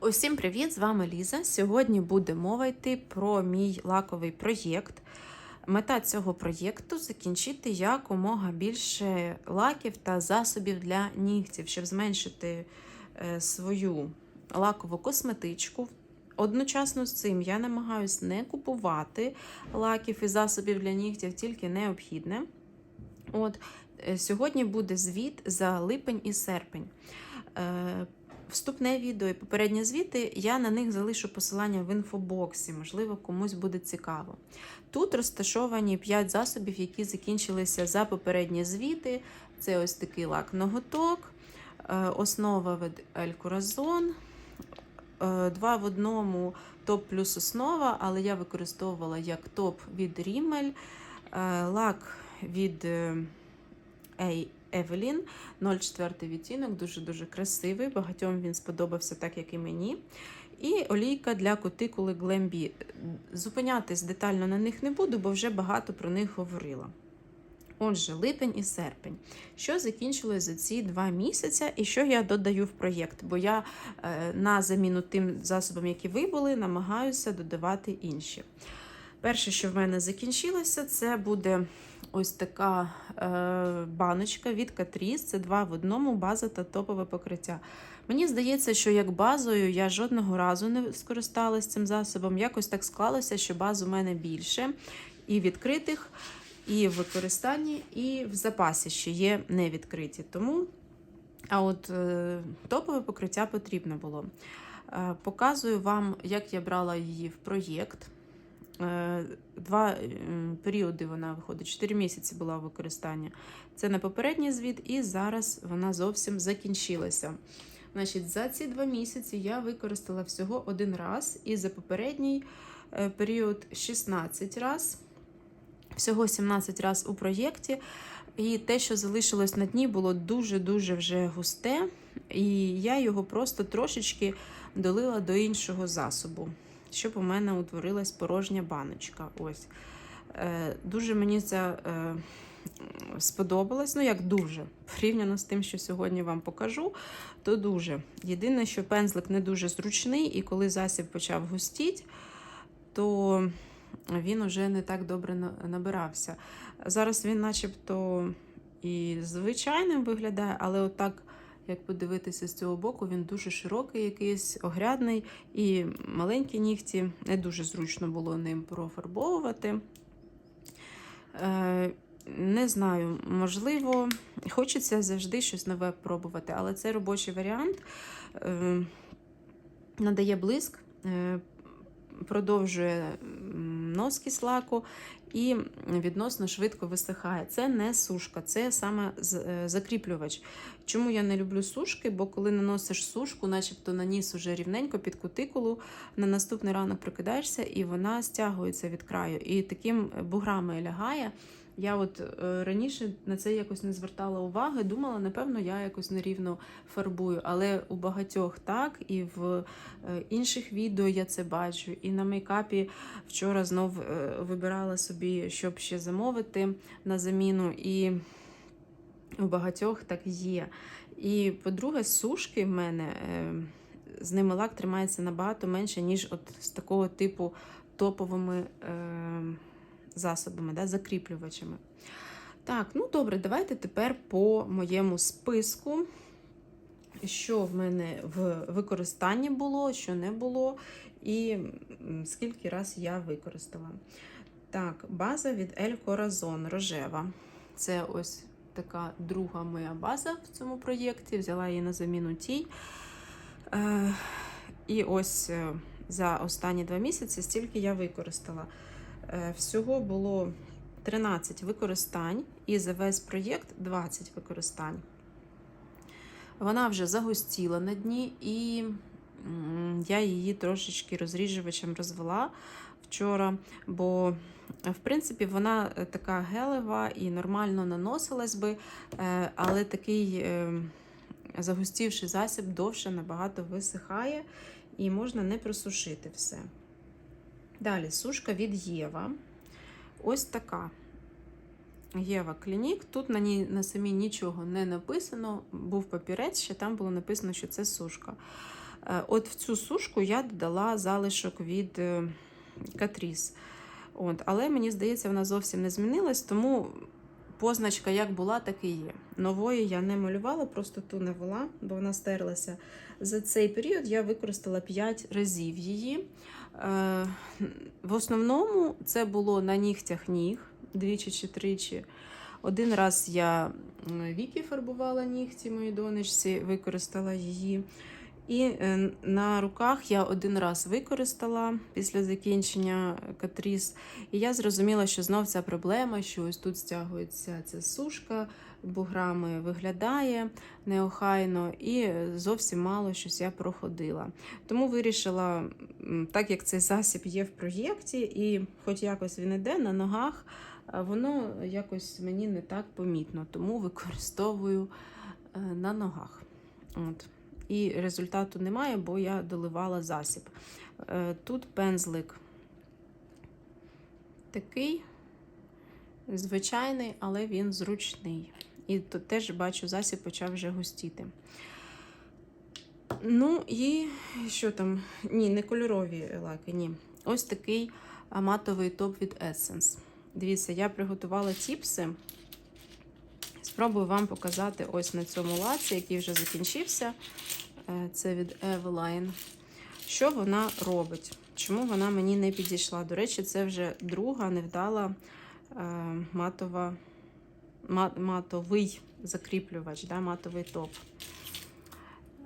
Усім привіт! З вами Ліза. Сьогодні буде мова йти про мій лаковий проєкт. Мета цього проєкту закінчити якомога більше лаків та засобів для нігтів, щоб зменшити е, свою лакову косметичку. Одночасно з цим я намагаюся не купувати лаків і засобів для нігтів, тільки необхідне. От, е, Сьогодні буде звіт за липень і серпень. Вступне відео і попередні звіти, я на них залишу посилання в інфобоксі, можливо, комусь буде цікаво. Тут розташовані 5 засобів, які закінчилися за попередні звіти. Це ось такий лак ноготок, е, основа від Елькуразон, два в одному топ плюс основа, але я використовувала як топ від е, лак від е. Евелін 04 відтінок, дуже-дуже красивий. Багатьом він сподобався, так як і мені. І олійка для кутикули Glambi. Зупинятись детально на них не буду, бо вже багато про них говорила. Отже, липень і серпень. Що закінчилось за ці два місяці, і що я додаю в проєкт? Бо я е, на заміну тим засобам, які вибули, намагаюся додавати інші. Перше, що в мене закінчилося, це буде ось така е, баночка від Catrice. Це два в одному база та топове покриття. Мені здається, що як базою я жодного разу не скористалася цим засобом. Якось так склалося, що баз у мене більше і відкритих, і в використанні, і в запасі ще є невідкриті. Тому, а от е, топове покриття потрібно було. Е, показую вам, як я брала її в проєкт. Е, два періоди вона виходить, 4 місяці була в використанні. Це на попередній звіт, і зараз вона зовсім закінчилася. Значить, За ці два місяці я використала всього один раз, і за попередній е, період 16 раз, всього 17 раз у проєкті. І те, що залишилось на дні, було дуже-дуже вже густе, і я його просто трошечки долила до іншого засобу щоб у мене утворилась порожня баночка. Ось. Е, Дуже мені це е, сподобалось. Ну, як дуже, порівняно з тим, що сьогодні вам покажу, то дуже. Єдине, що пензлик не дуже зручний, і коли засіб почав густіть, то він уже не так добре набирався. Зараз він, начебто, і звичайним виглядає, але отак як подивитися з цього боку, він дуже широкий, якийсь огрядний і маленькі нігті. Не дуже зручно було ним профарбовувати. Е, не знаю, можливо, хочеться завжди щось нове пробувати, але це робочий варіант е, надає блиск, е, продовжує носкість лаку і відносно швидко висихає. Це не сушка, це саме е, закріплювач. Чому я не люблю сушки? Бо коли наносиш сушку, начебто наніс уже рівненько під кутикулу, на наступний ранок прокидаєшся і вона стягується від краю. І таким буграми лягає. Я от е, раніше на це якось не звертала уваги, думала, напевно, я якось нерівно фарбую. Але у багатьох так, і в е, інших відео я це бачу. І на мейкапі вчора знов е, вибирала собі, щоб ще замовити на заміну. І у багатьох так є. І, по-друге, сушки в мене з ними лак тримається набагато менше, ніж от з такого типу топовими засобами, да, закріплювачами. Так, ну добре, давайте тепер по моєму списку, що в мене в використанні було, що не було, і скільки раз я використала. Так, база від El Corazon рожева. Це ось така друга моя база в цьому проєкті. Взяла її на заміну тій. Е, І ось е, за останні два місяці стільки я використала. Е, всього було 13 використань, і за весь проєкт 20 використань. Вона вже загустіла на дні, і я її трошечки розріжувачем розвела вчора, бо, в принципі, вона е, така гелева і нормально наносилась би, е, але такий загустівший засіб довше набагато висихає, і можна не просушити все. Далі сушка від Єва. Ось така. Єва Клінік. Тут на ній на самій нічого не написано. Був папірець, ще там було написано, що це сушка. Е, От в цю сушку я додала залишок від Катріс. От, але мені здається, вона зовсім не змінилась, тому позначка як була, так і є. Нової я не малювала, просто ту не вела, бо вона стерлася. За цей період я використала 5 разів її. Е, В основному це було на нігтях ніг двічі чи тричі. Один раз я м, Вікі фарбувала нігті моїй донечці, використала її. І е, на руках я один раз використала після закінчення катріс. І я зрозуміла, що знов ця проблема, що ось тут стягується ця сушка, буграми виглядає неохайно, і зовсім мало щось я проходила. Тому вирішила, так як цей засіб є в проєкті, і хоч якось він іде на ногах, воно якось мені не так помітно, тому використовую е, на ногах. От. І результату немає, бо я доливала засіб. Е, Тут пензлик такий звичайний, але він зручний. І тут теж бачу, засіб почав вже густіти. Ну і що там? Ні, не кольорові лаки, ні. Ось такий матовий топ від Essence. Дивіться, я приготувала тіпси. Спробую вам показати ось на цьому лаці, який вже закінчився. Е, Це від Eveline. Що вона робить? Чому вона мені не підійшла? До речі, це вже друга невдала е, матова, ма- матовий закріплювач, да, матовий топ.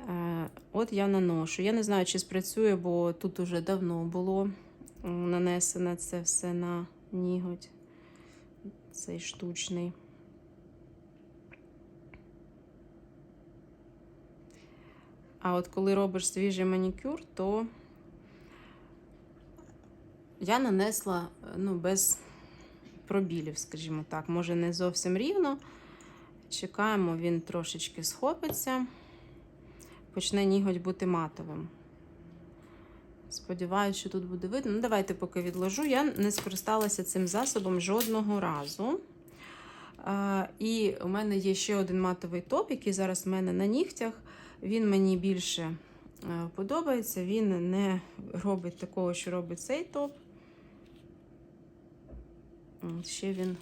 Е, От я наношу. Я не знаю, чи спрацює, бо тут уже давно було нанесено це все на ніготь. Цей штучний. А от коли робиш свіжий манікюр, то я нанесла ну, без пробілів, скажімо так. Може, не зовсім рівно. Чекаємо, він трошечки схопиться, почне ніготь бути матовим. Сподіваюся, що тут буде видно. Ну, давайте поки відложу. Я не скористалася цим засобом жодного разу. А, і у мене є ще один матовий топ, який зараз в мене на нігтях. Він мені більше е, подобається. Він не робить такого, що робить цей топ. Ще він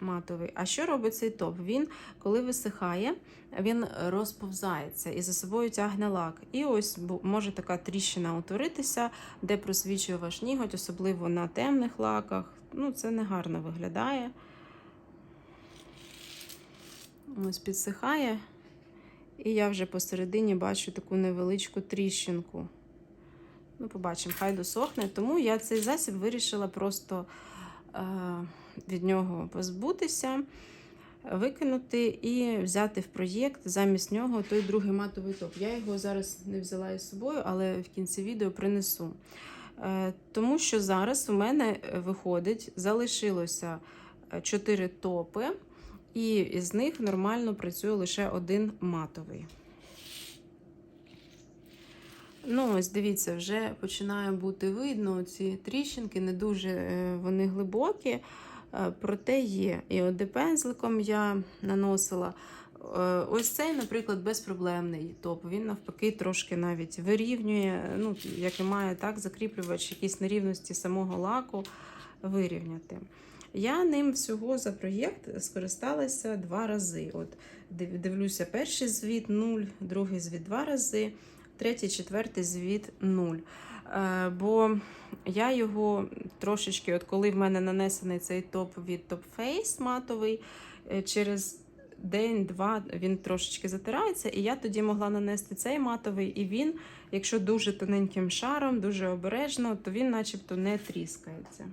матовий. А що робить цей топ? Він, коли висихає, він розповзається і за собою тягне лак. І ось може така тріщина утворитися, де просвічує ваш ніготь, особливо на темних лаках. Ну, це не гарно виглядає. Ось підсихає. І я вже посередині бачу таку невеличку тріщинку. Ну, побачимо, хай досохне. Тому я цей засіб вирішила просто е, від нього позбутися, викинути і взяти в проєкт замість нього той другий матовий топ. Я його зараз не взяла із собою, але в кінці відео принесу. Е, тому що зараз у мене виходить, залишилося 4 топи. І із них нормально працює лише один матовий. Ну, ось дивіться, вже починає бути видно ці тріщинки, не дуже е, вони глибокі, е, проте є. І от де пензликом я наносила. Е, Ось цей, наприклад, безпроблемний топ. Він навпаки трошки навіть вирівнює, ну, як і має так, закріплювач якісь нерівності самого лаку вирівняти. Я ним всього за проєкт скористалася два рази. От Дивлюся, перший звіт 0, другий звіт два рази, третій, четвертий звіт 0. Е, бо я його трошечки, от коли в мене нанесений цей топ від Top Face матовий, е, через день-два він трошечки затирається, і я тоді могла нанести цей матовий, і він, якщо дуже тоненьким шаром, дуже обережно, то він начебто не тріскається.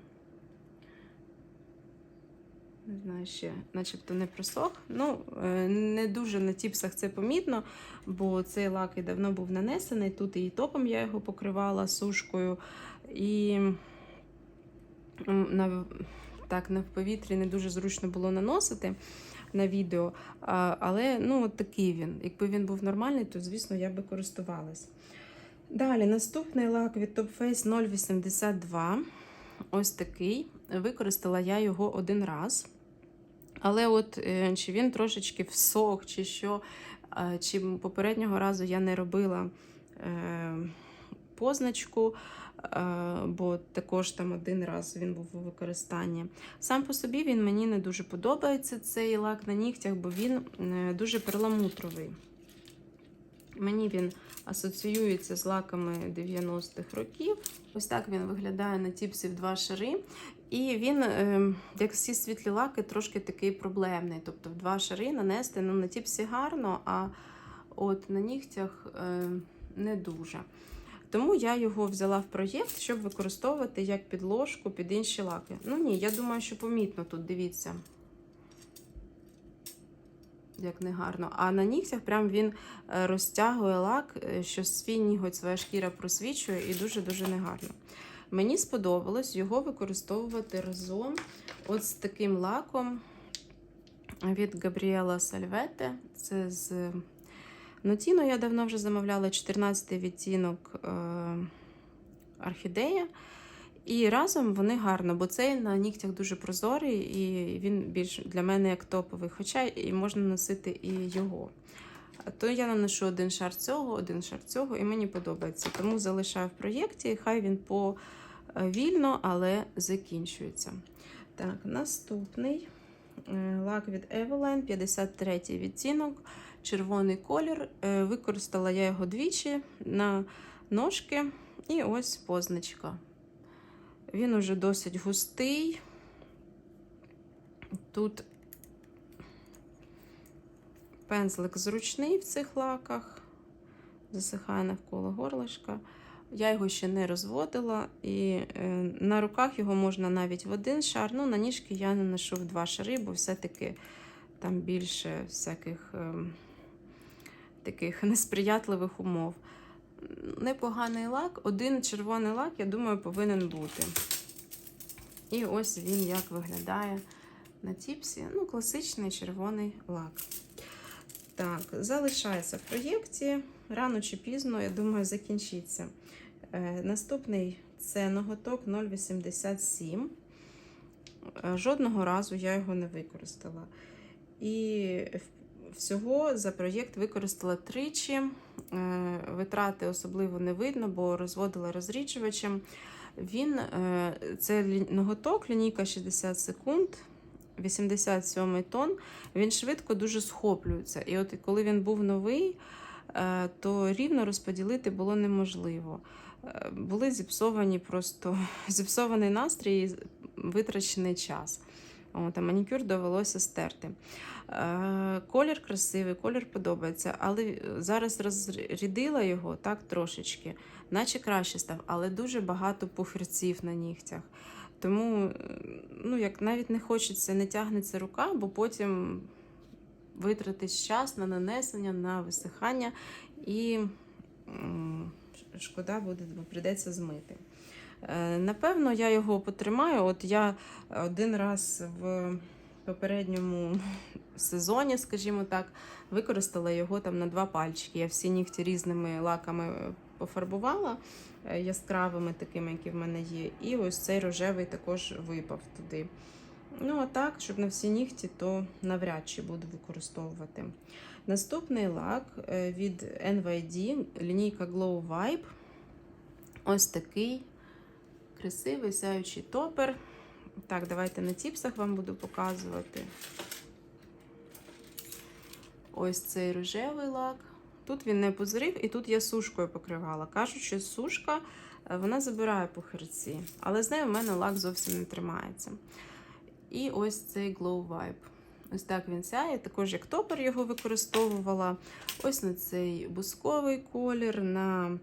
Не знаю, ще, начебто не просох. Ну, е, не дуже на тіпсах це помітно, бо цей лак і давно був нанесений. Тут і топом я його покривала сушкою. І на, так, на повітрі не дуже зручно було наносити на відео. Але ну, от такий він. Якби він був нормальний, то, звісно, я би користувалась. Далі, наступний лак від Top Face 082. Ось такий. Використала я його один раз. Але от е, чи він трошечки всох, чи що, Чи попереднього разу я не робила е, позначку, е, бо також там один раз він був у використанні. Сам по собі він мені не дуже подобається цей лак на нігтях, бо він дуже перламутровий. Мені він асоціюється з лаками 90-х років. Ось так він виглядає на тіпсі в два шари. І він, е, як всі світлі лаки, трошки такий проблемний. Тобто в два шари нанести ну, на тіпсі гарно, а от на нігтях е, не дуже. Тому я його взяла в проєкт, щоб використовувати як підложку під інші лаки. Ну ні, я думаю, що помітно тут, дивіться. Як не гарно. А на нігтях прям він е, розтягує лак, е, що свій ніготь своя шкіра просвічує і дуже-дуже негарно. Мені сподобалось його використовувати разом от з таким лаком від Габріела Сальвете. Це з Нотіно я давно вже замовляла 14-й відтінок е, орхідея. І разом вони гарно, бо цей на нігтях дуже прозорий, і він більш для мене як топовий. Хоча і можна носити і його. То я наношу один шар цього, один шар цього, і мені подобається. Тому залишаю в проєкті, хай він повільно, але закінчується. Так, наступний е, лак від Eveline, 53 відтінок, червоний колір. Е, Використала я його двічі на ножки, і ось позначка. Він уже досить густий. Тут пензлик зручний в цих лаках, засихає навколо горлишка. Я його ще не розводила, і е, на руках його можна навіть в один шар. Ну, на ніжки я не ношу в два шари, бо все-таки там більше всяких е, таких несприятливих умов. Непоганий лак, один червоний лак, я думаю, повинен бути. І ось він як виглядає на тіпсі. Ну, класичний червоний лак. Так, залишається в проєкті. Рано чи пізно, я думаю, закінчиться. Е, наступний це ноготок 0,87. Е, жодного разу я його не використала. І всього за проєкт використала тричі. Е, витрати особливо не видно, бо розводила розріджувачем. Він, е, Це ноготок, лінійка 60 секунд. 87 тонн, він швидко дуже схоплюється. І от коли він був новий, е, то рівно розподілити було неможливо. Були зіпсовані просто зіпсований настрій і витрачений час. От, а манікюр довелося стерти. Е, Колір красивий, колір подобається, але зараз розрядила його так трошечки, наче краще став, але дуже багато пухирців на нігтях. Тому ну, як навіть не хочеться, не тягнеться рука, бо потім витратить час на нанесення, на висихання, і шкода буде, бо прийдеться змити. Е, Напевно, я його потримаю. От я один раз в попередньому сезоні, скажімо так, використала його там на два пальчики. Я всі нігті різними лаками пофарбувала е, яскравими, такими, які в мене є. І ось цей рожевий також випав туди. Ну, а так, щоб на всі нігті, то навряд чи буду використовувати. Наступний лак е, від NYD, лінійка Glow Vibe. Ось такий красивий сяючий топер. Так, давайте на тіпсах вам буду показувати. Ось цей рожевий лак. Тут він не позрив, і тут я сушкою покривала. Кажуть, що сушка е, вона забирає пухирці, але з нею в мене лак зовсім не тримається. І ось цей Glow Vibe. Ось так він сяє. Також як топер його використовувала. Ось на цей бусковий колір, на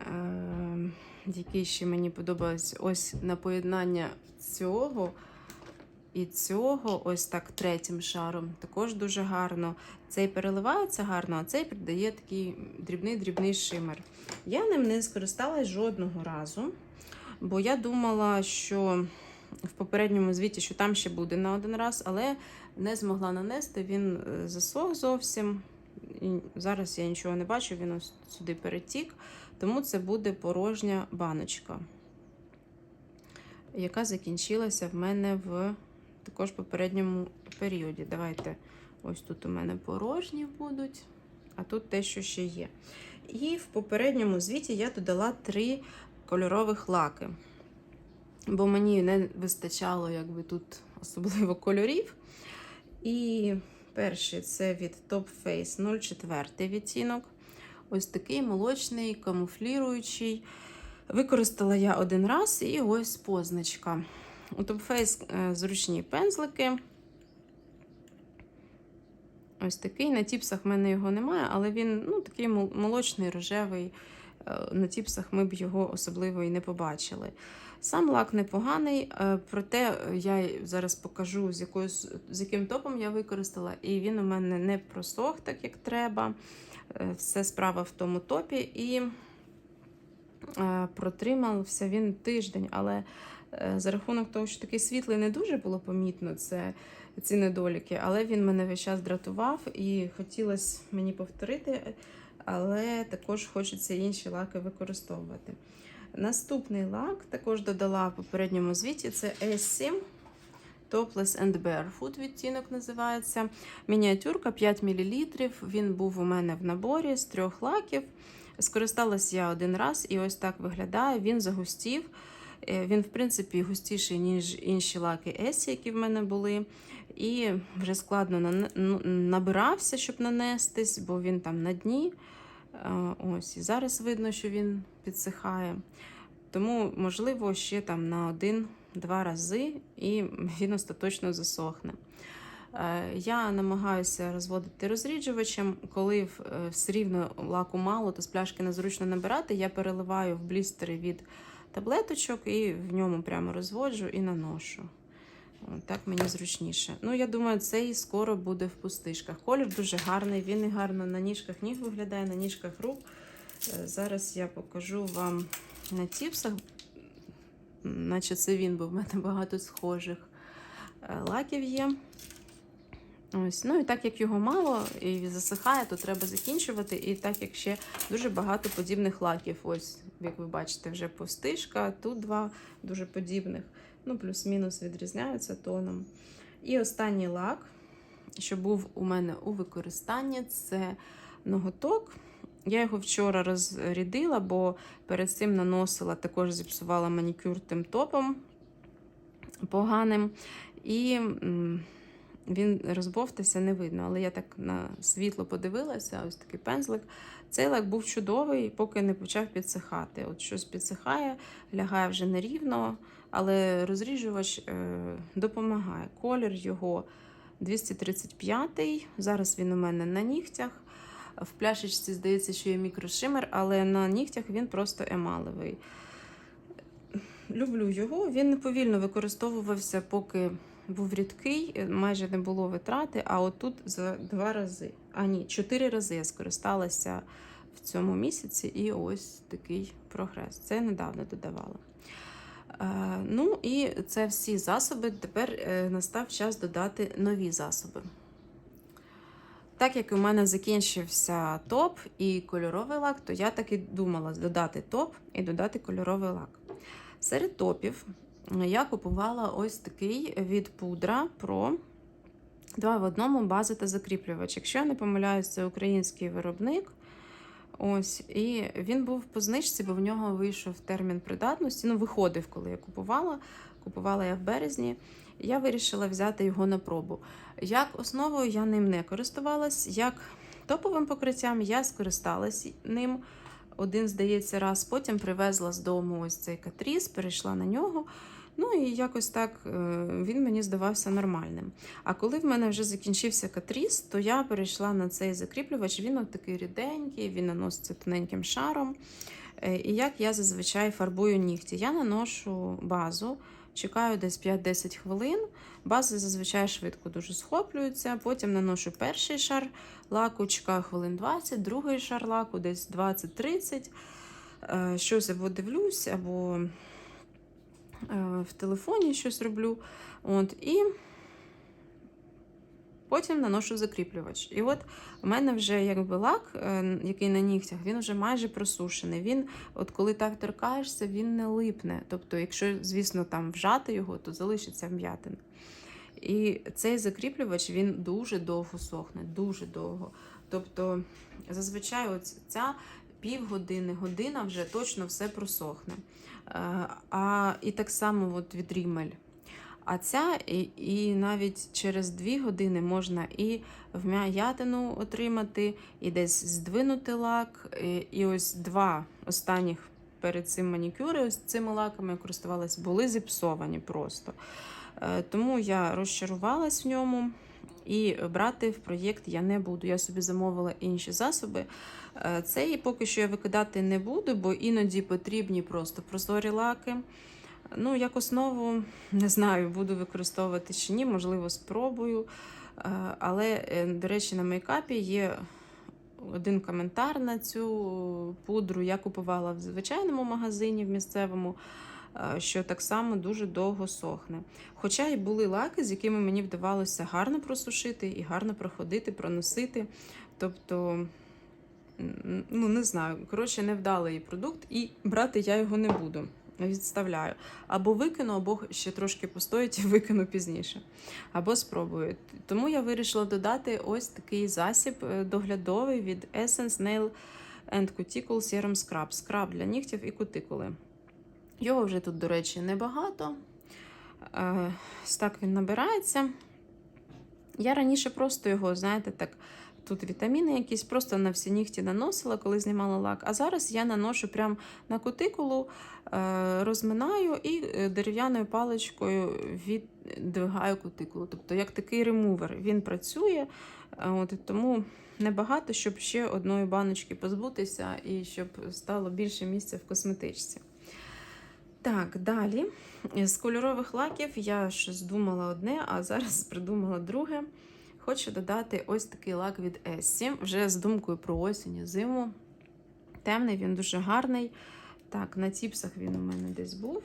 е, який ще мені подобалось ось на поєднання цього і цього, ось так третім шаром. Також дуже гарно. Цей переливається гарно, а цей придає такий дрібний-дрібний шимер. Я ним не скористалась жодного разу, бо я думала, що в попередньому звіті, що там ще буде на один раз, але не змогла нанести, він е, засох зовсім. І зараз я нічого не бачу, він ось сюди перетік. Тому це буде порожня баночка, яка закінчилася в мене в також попередньому періоді. Давайте ось тут у мене порожні будуть. а тут те, що ще є. І в попередньому звіті я додала три кольорових лаки, бо мені не вистачало якби, тут особливо кольорів. І перший це від Top Face 04 відтінок. Ось такий молочний, камуфліруючий. Використала я один раз і ось позначка. У Top е, зручні пензлики. Ось такий. На тіпсах в мене його немає, але він ну, такий молочний, рожевий. Е, На тіпсах ми б його особливо і не побачили. Сам лак непоганий, е, проте я зараз покажу, з, якою, з яким топом я використала, і він у мене не просох так, як треба. Е, Все справа в тому топі. І е, протримався він тиждень, але е, за рахунок того, що такий світлий не дуже було помітно це, ці недоліки, але він мене весь час дратував і хотілося мені повторити, але також хочеться інші лаки використовувати. Наступний лак також додала в попередньому звіті це S7 Topless and Barefoot відтінок називається. Мініатюрка 5 мл. Він був у мене в наборі з трьох лаків. Скористалась я один раз, і ось так виглядає. Він загустів. Е, Він, в принципі, густіший, ніж інші лаки Есі, які в мене були. І вже складно ну, набирався, щоб нанестись, бо він там на дні. Е, Ось, і зараз видно, що він підсихає. Тому, можливо, ще там на один-два рази, і він остаточно засохне. Е, Я намагаюся розводити розріджувачем. Коли е, все рівно лаку мало, то з пляшки незручно набирати, я переливаю в блістери від таблеточок і в ньому прямо розводжу і наношу. Так мені зручніше. Ну, я думаю, цей скоро буде в пустишках. Колір дуже гарний, він і гарно на ніжках ніг виглядає, на ніжках рук. Е, Зараз я покажу вам на тіпсах, наче це він, бо в мене багато схожих е, лаків є. Ось, ну і так як його мало і засихає, то треба закінчувати. І так як ще дуже багато подібних лаків. Ось, як ви бачите, вже пустишка, тут два дуже подібних. Ну, плюс-мінус відрізняються тоном. І останній лак, що був у мене у використанні, це ноготок. Я його вчора розрядила, бо перед цим наносила, також зіпсувала манікюр тим топом поганим. І він розбовтався, не видно. Але я так на світло подивилася, ось такий пензлик. Цей лак був чудовий, поки не почав підсихати. От щось підсихає, лягає вже нерівно, але розріжувач е, допомагає. Колір його 235 Зараз він у мене на нігтях. В пляшечці здається, що є мікрошимер, але на нігтях він просто емалевий. Люблю його. Він повільно використовувався, поки був рідкий, майже не було витрати. А отут за два рази, а ні, чотири рази я скористалася в цьому місяці, і ось такий прогрес. Це недавно додавала. Е, ну і це всі засоби. Тепер е, настав час додати нові засоби. Так як у мене закінчився топ і кольоровий лак, то я так і думала додати топ і додати кольоровий лак. Серед топів я купувала ось такий від пудра Pro 2 в одному база та закріплювач. Якщо я не помиляюсь, це український виробник. Ось, і він був по знижці, бо в нього вийшов термін придатності. Ну, виходив, коли я купувала. Купувала я в березні. Я вирішила взяти його на пробу. Як основою я ним не користувалась, як топовим покриттям я скористалась ним один, здається, раз. Потім привезла з дому ось цей катріс, перейшла на нього. Ну і якось так е, він мені здавався нормальним. А коли в мене вже закінчився катріс, то я перейшла на цей закріплювач. Він от такий ріденький, він наноситься тоненьким шаром. Е, І як я зазвичай фарбую нігті, я наношу базу, чекаю десь 5-10 хвилин. Бази зазвичай швидко дуже схоплюються. Потім наношу перший шар лаку, чекаю хвилин 20, другий шар лаку десь 20-30. Е, Щось або дивлюсь, або е, в телефоні щось роблю. От, і потім наношу закріплювач. І от у мене вже якби лак, е, який на нігтях, він вже майже просушений. Він, от коли так торкаєшся, він не липне. Тобто, якщо, звісно, там вжати його, то залишиться м'ятин. І цей закріплювач він дуже довго сохне, дуже довго. Тобто, зазвичай ось ця півгодини, година вже точно все просохне. Е, А, і так само от від Рімель. А ця і, і навіть через 2 години можна і вм'ятину отримати, і десь здвинути лак. І, і ось два останніх перед цим манікюри, ось цими лаками я користувалась, були зіпсовані просто. Е, Тому я розчарувалась в ньому. І брати в проєкт я не буду. Я собі замовила інші засоби. Е, Цей поки що я викидати не буду, бо іноді потрібні просто прозорі лаки. Ну, як основу, не знаю, буду використовувати чи ні, можливо, спробую. Е, Але, е, до речі, на мейкапі є один коментар на цю пудру. Я купувала в звичайному магазині в місцевому, е, що так само дуже довго сохне. Хоча й були лаки, з якими мені вдавалося гарно просушити і гарно проходити, проносити. Тобто, ну не знаю, коротше, невдалий продукт, і брати я його не буду. Відставляю. Або викину, або ще трошки постоїть і викину пізніше. Або спробую. Тому я вирішила додати ось такий засіб е, доглядовий від Essence Nail and Cuticle Serum Scrub. Скраб для нігтів і кутикули. Його вже тут, до речі, небагато. Е, так він набирається. Я раніше просто його, знаєте, так, тут вітаміни якісь, просто на всі нігті наносила, коли знімала лак. А зараз я наношу прямо на кутикулу, е, розминаю і е, дерев'яною паличкою віддвигаю кутикулу. Тобто, як такий ремувер. Він працює, е, от, тому небагато, щоб ще одної баночки позбутися і щоб стало більше місця в косметичці. Так, далі. З кольорових лаків я щось думала одне, а зараз придумала друге. Хочу додати ось такий лак від Essie, вже з думкою про осінь і зиму. Темний, він дуже гарний. Так, на тіпсах він у мене десь був.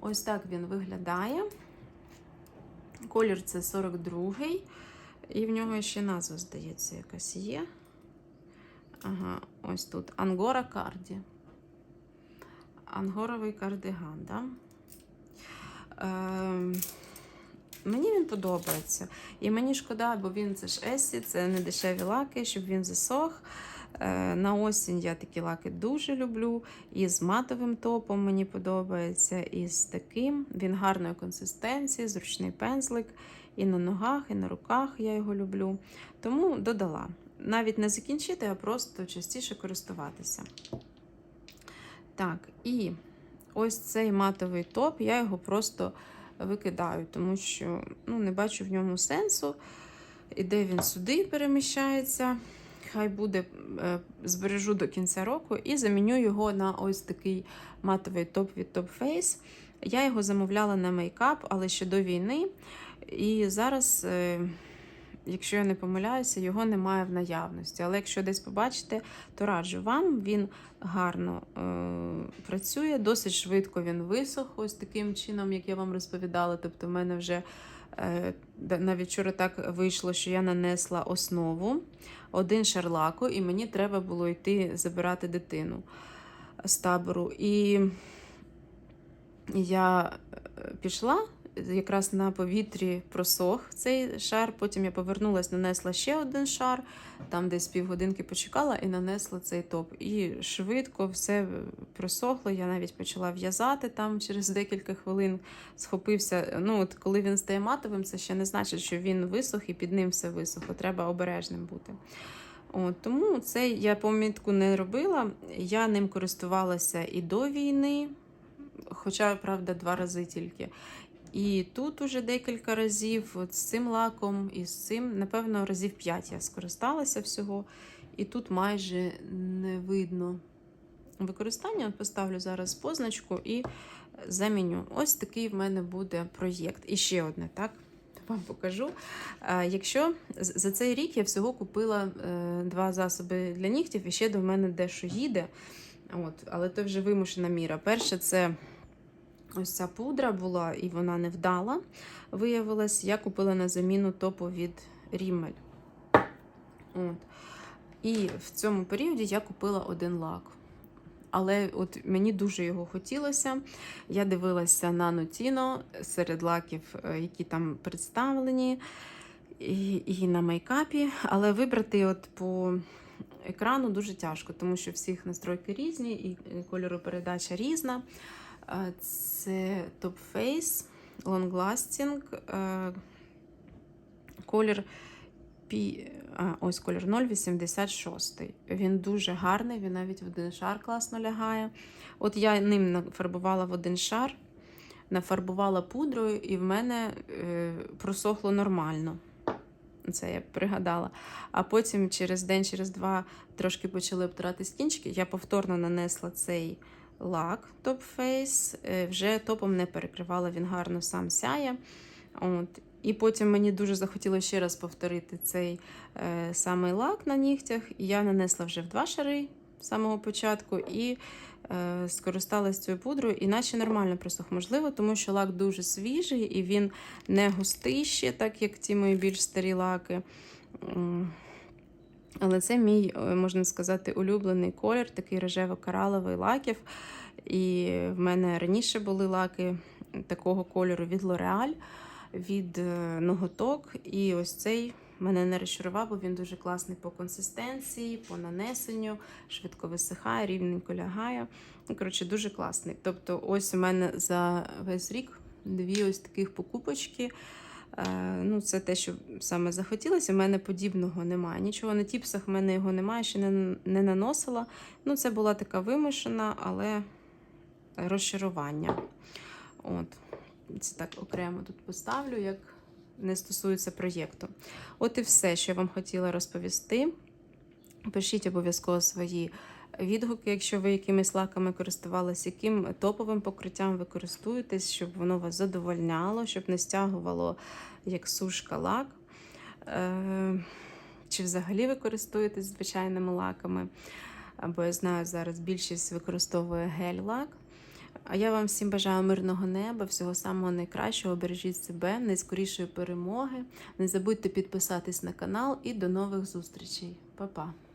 Ось так він виглядає. Колір це 42-й. І в нього ще назва, здається, якась є. Ага, ось тут Ангора Карді. Ангоровий кардиган, да? Е, мені він подобається. І мені шкода, бо він це ж Есі, це не дешеві лаки, щоб він засох. Е, на осінь я такі лаки дуже люблю. І з матовим топом мені подобається, і з таким. Він гарної консистенції, зручний пензлик. І на ногах, і на руках я його люблю. Тому додала. Навіть не закінчити, а просто частіше користуватися. Так, і ось цей матовий топ, я його просто викидаю, тому що ну, не бачу в ньому сенсу. Іде він сюди переміщається. Хай буде, е, збережу до кінця року і заміню його на ось такий матовий топ від Top Face. Я його замовляла на мейкап, але ще до війни. І зараз, е, якщо я не помиляюся, його немає в наявності. Але якщо десь побачите, то раджу вам. Він гарно е, працює, досить швидко він висох, ось таким чином, як я вам розповідала. Тобто, в мене вже е, навіть вчора так вийшло, що я нанесла основу, один шар лаку, і мені треба було йти забирати дитину з табору. І я е, пішла. Якраз на повітрі просох цей шар. Потім я повернулася, нанесла ще один шар, там десь півгодинки почекала і нанесла цей топ. І швидко все просохло. Я навіть почала в'язати там через декілька хвилин, схопився. Ну, от Коли він стає матовим, це ще не значить, що він висох і під ним все висохло. Треба обережним бути. От, Тому це я помітку не робила. Я ним користувалася і до війни, хоча, правда, два рази тільки. І тут уже декілька разів от з цим лаком і з цим, напевно, разів 5 я скористалася всього. І тут майже не видно використання. Поставлю зараз позначку і заміню. Ось такий в мене буде проєкт. І ще одне, так? Вам покажу. Якщо за цей рік я всього купила е, два засоби для нігтів, і ще до мене дещо їде. От, Але то вже вимушена міра. Перше, це. Ось ця пудра була, і вона не вдала. Виявилась, я купила на заміну топу від Rimmel. От. І в цьому періоді я купила один лак. Але от мені дуже його хотілося. Я дивилася на Notino серед лаків, які там представлені. і, і на мейкапі, але вибрати от по екрану дуже тяжко, тому що всіх настройки різні і кольоропередача різна. Це Top Face Long Lasting. е, Колір Пі... А, ось колір 086. Він дуже гарний, він навіть в один шар класно лягає. От я ним нафарбувала в один шар, нафарбувала пудрою, і в мене е, просохло нормально. Це я пригадала. А потім через день, через два трошки почали обтиратись кінчики. Я повторно нанесла цей лак Top Face. Е, Вже топом не перекривала, він гарно сам сяє. От. І потім мені дуже захотілося ще раз повторити цей е, самий лак на нігтях. І я нанесла вже в два шари з самого початку і е, скористалась цією пудрою, іначе нормально просох. Можливо, тому що лак дуже свіжий і він не густий ще, так як ті мої більш старі лаки. Але це мій, е, можна сказати, улюблений колір, такий рожево-кораловий лаків. І в мене раніше були лаки такого кольору від L'Oreal, від е, ноготок. І ось цей мене не розчарував, бо він дуже класний по консистенції, по нанесенню, швидко висихає, рівненько лягає. Ну, коротше, дуже класний. Тобто, ось у мене за весь рік дві ось таких покупочки. Е, Ну, це те, що саме захотілося. У мене подібного немає. Нічого на тіпсах в мене його немає, ще не, не наносила. Ну, це була така вимушена, але розчарування. От. Це так окремо тут поставлю, як не стосується проєкту. От і все, що я вам хотіла розповісти. Пишіть обов'язково свої відгуки, якщо ви якимись лаками користувалися, яким топовим покриттям ви користуєтесь, щоб воно вас задовольняло, щоб не стягувало як сушка лак. Е, Чи взагалі ви користуєтесь звичайними лаками? Або я знаю, зараз більшість використовує гель-лак. А я вам всім бажаю мирного неба, всього самого найкращого. Бережіть себе, найскорішої перемоги. Не забудьте підписатись на канал і до нових зустрічей. Па-па!